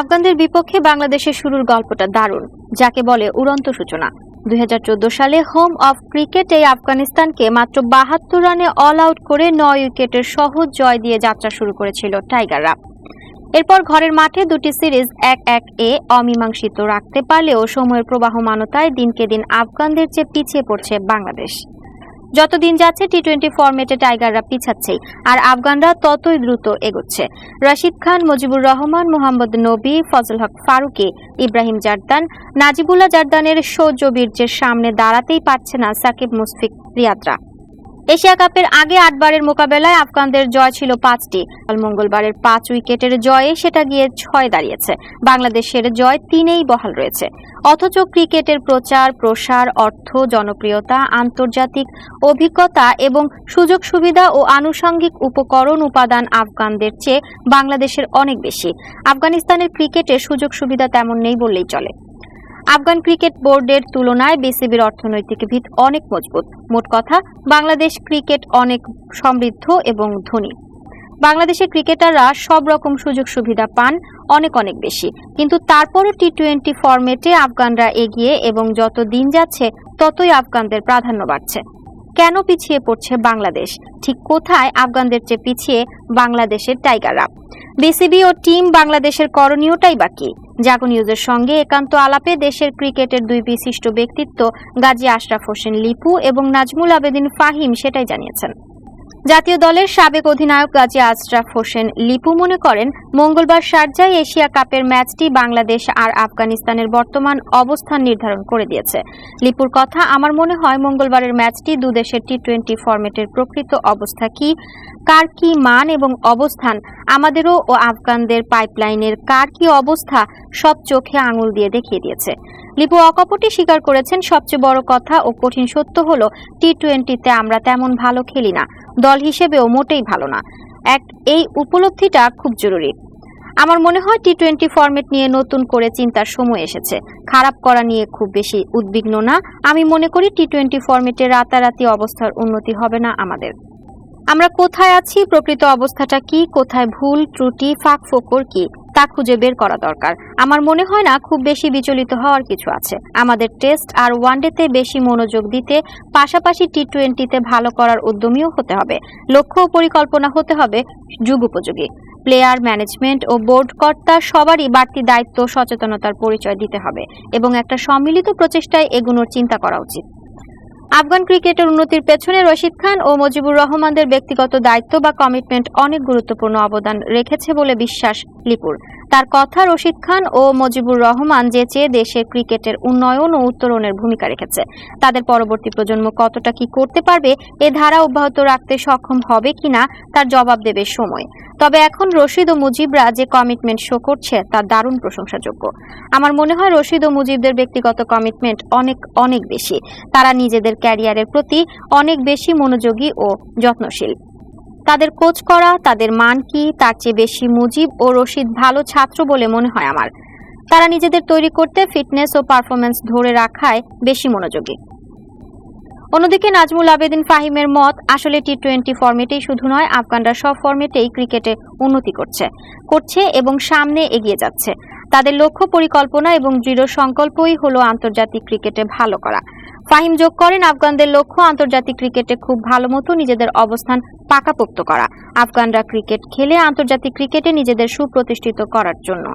আফগানদের বিপক্ষে বাংলাদেশের শুরুর গল্পটা দারুণ, যাকে বলে উড়ন্ত সূচনা। দুই হাজার চোদ্দ সালে হোম অফ ক্রিকেটে আফগানিস্তানকে মাত্র বাহাত্তর রানে অল আউট করে নয় উইকেটের সহজ জয় দিয়ে যাত্রা শুরু করেছিল টাইগাররা। এরপর ঘরের মাঠে দুটি সিরিজ এক এক এ অমীমাংসিত রাখতে পারলেও সময়ের প্রবাহমানতায় দিনকে দিন আফগানদের চেয়ে পিছিয়ে পড়ছে বাংলাদেশ। যত দিন যাচ্ছে টি টোয়েন্টি ফরম্যাটে টাইগাররা পিছাচ্ছেই আর আফগানরা ততই দ্রুত এগোচ্ছে। রশিদ খান, মুজিবুর রহমান, মোহাম্মদ নবী, ফজল হক ফারুকি, ইব্রাহিম জারদান, নাজিবুল্লাহ জারদানের সৌর্য বীর্যের সামনে দাঁড়াতেই পারছে না সাকিব মুশফিক রিয়াদরা। এশিয়া কাপের আগে আটবারের মোকাবেলায় আফগানদের জয় ছিল পাঁচটি। মঙ্গলবারের পাঁচ উইকেটের জয়ে সেটা গিয়ে ছয় দাঁড়িয়েছে। বাংলাদেশের জয় তিনেই বহাল রয়েছে। অথচ ক্রিকেটের প্রচার, প্রসার, অর্থ, জনপ্রিয়তা, আন্তর্জাতিক অভিজ্ঞতা এবং সুযোগ সুবিধা ও আনুষঙ্গিক উপকরণ উপাদান আফগানদের চেয়ে বাংলাদেশের অনেক বেশি। আফগানিস্তানের ক্রিকেটে সুযোগ সুবিধা তেমন নেই বললেই চলে। আফগান ক্রিকেট বোর্ডের তুলনায় বিসিবির অর্থনৈতিক ভিত অনেক মজবুত। মোট কথা, বাংলাদেশ ক্রিকেট অনেক সমৃদ্ধ এবং ধনী। বাংলাদেশের ক্রিকেটাররা সব রকম সুযোগ সুবিধা পান, অনেক অনেক বেশি। কিন্তু তারপরও টি টোয়েন্টি ফরম্যাটে আফগানরা এগিয়ে এবং যত দিন যাচ্ছে, ততই আফগানদের প্রাধান্য বাড়ছে। কেন পিছিয়ে পড়ছে বাংলাদেশ? ঠিক কোথায় আফগানদের চেয়ে পিছিয়ে বাংলাদেশের টাইগাররা? বিসিবি ও টিম বাংলাদেশের করণীয়টাই বাকি জাগো নিউজের সঙ্গে একান্ত আলাপে দেশের ক্রিকেটের দুই বিশিষ্ট ব্যক্তিত্ব গাজী আশরাফ হোসেন লিপু এবং নাজমুল আবেদিন ফাহিম সেটাই জানিয়েছেন। জাতীয় দলের সাবেক অধিনায়ক গাজী আশরাফ হোসেন লিপু মনে করেন, মঙ্গলবার শারজায় এশিয়া কাপের ম্যাচটি বাংলাদেশ আর আফগানিস্তানের বর্তমান অবস্থান নির্ধারণ করে দিয়েছে। লিপুর কথা, আমার মনে হয় মঙ্গলবারের ম্যাচটি দুদেশের টি টোয়েন্টি ফরম্যাটের প্রকৃত অবস্থা কি, কার কি মান এবং অবস্থান, আমাদেরও ও আফগানদের পাইপলাইনের কার কি অবস্থা, সব চোখে আঙুল দিয়ে দেখিয়ে দিয়েছে। লিপু অকপটে স্বীকার করেছেন, সবচেয়ে বড় কথা ও কঠিন সত্য হলো টি টোয়েন্টিতে আমরা তেমন ভালো খেলি না। দল হিসেবেও মোটেই ভালো না। এক, এই উপলব্ধিটা খুব জরুরি। আমার মনে হয় টি টোয়েন্টি ফরম্যাট নিয়ে নতুন করে চিন্তার সময় এসেছে। খারাপ করা নিয়ে খুব বেশি উদ্বিগ্ন না। আমি মনে করি টি টোয়েন্টি ফরম্যাটে রাতারাতি অবস্থার উন্নতি হবে না আমাদের। আমরা কোথায় আছি, প্রকৃত অবস্থাটা কি, কোথায় ভুল, ত্রুটি ফাঁক ফোকর কি? তা খুঁজে বের করা দরকার। আমার মনে হয় না খুব বেশি বিচলিত হওয়ার কিছু আছে। আমাদের টেস্ট আর ওয়ানডেতে বেশি মনোযোগ দিতে, পাশাপাশি টি টোয়েন্টিতে ভালো করার উদ্যমীও হতে হবে। লক্ষ্য ও পরিকল্পনা হতে হবে যুগ উপযোগী প্লেয়ার ম্যানেজমেন্ট ও বোর্ড কর্তা সবারই বাড়তি দায়িত্ব সচেতনতার পরিচয় দিতে হবে এবং একটা সম্মিলিত প্রচেষ্টায় এগুনোর চিন্তা করা উচিত। আফগান ক্রিকেটের উন্নতির পেছনে রশিদ খান ও মজিবুর রহমানদের ব্যক্তিগত দায়িত্ব বা কমিটমেন্ট অনেক গুরুত্বপূর্ণ অবদান রেখেছে বলে বিশ্বাস লিপুর। তার কথা রশিদ খান ও মজিবুর রহমান যে চেয়ে দেশের ক্রিকেটের উন্নয়ন ও উত্তরণের ভূমিকা রেখেছে। তাদের পরবর্তী প্রজন্ম কতটা কি করতে পারবে, এ ধারা অব্যাহত রাখতে সক্ষম হবে কিনা, তার জবাব দেবে সময়। তবে এখন রশিদ ও মুজিবরা যে কমিটমেন্ট শো করছে তা দারুণ প্রশংসাযোগ্য। আমার মনে হয় রশিদ ও মুজিবদের ব্যক্তিগত কমিটমেন্ট অনেক অনেক বেশি। তারা নিজেদের ক্যারিয়ারের প্রতি অনেক বেশি মনোযোগী ও যত্নশীল। তাদের কোচ করা, তাদের মান কি, তার চেয়ে বেশি মুজিব ও রশিদ ভালো ছাত্র বলে মনে হয় আমার। তারা নিজেদের তৈরি করতে ফিটনেস ও পারফরমেন্স ধরে রাখায় বেশি মনোযোগী। অন্যদিকে নাজমুল আবেদিন ফাহিমের মত, আসলে টি টোয়েন্টি ফর্মেটেই শুধু নয়, আফগানরা সব ফর্মেটেই ক্রিকেটে উন্নতি করছে করছে এবং সামনে এগিয়ে যাচ্ছে। তাদের লক্ষ্য পরিকল্পনা এবং দৃঢ় সংকল্পই হলো আন্তর্জাতিক ক্রিকেটে ভালো করা। ফাহিম যোগ করেন আফগানদের লক্ষ্য আন্তর্জাতিক ক্রিকেটে খুব ভালো মতো নিজেদের অবস্থান পাকাপোক্ত করা, আফগানরা ক্রিকেট খেলে আন্তর্জাতিক ক্রিকেটে নিজেদের সুপ্রতিষ্ঠিত করার জন্য।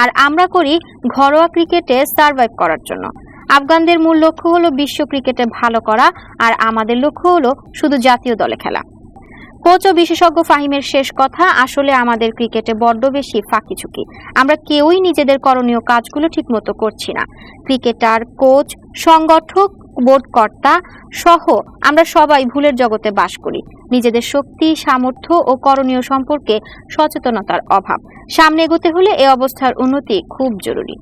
আর আমরা করি ঘরোয়া ক্রিকেটে সার্ভাইভ করার জন্য। আফগানদের মূল লক্ষ্য হলো বিশ্ব ক্রিকেটে ভালো করা, আর আমাদের লক্ষ্য হলো শুধু জাতীয় দলে খেলা। কোচ ও বিশেষজ্ঞ ফাহিমের শেষ কথা, আসলে আমাদের ক্রিকেটে বড্ড বেশি ফাঁকি ঝুঁকি। আমরা কেউই নিজেদের করণীয় কাজগুলো ঠিকমতো করছি না। ক্রিকেটার, কোচ, সংগঠক বোর্ড কর্তা সহ আমরা সবাই ভুলের জগতে বাস করি। নিজেদের শক্তি, সামর্থ্য ও করণীয় সম্পর্কে সচেতনতার অভাব। সামনে এগোতে হলে এ অবস্থার উন্নতি খুব জরুরি।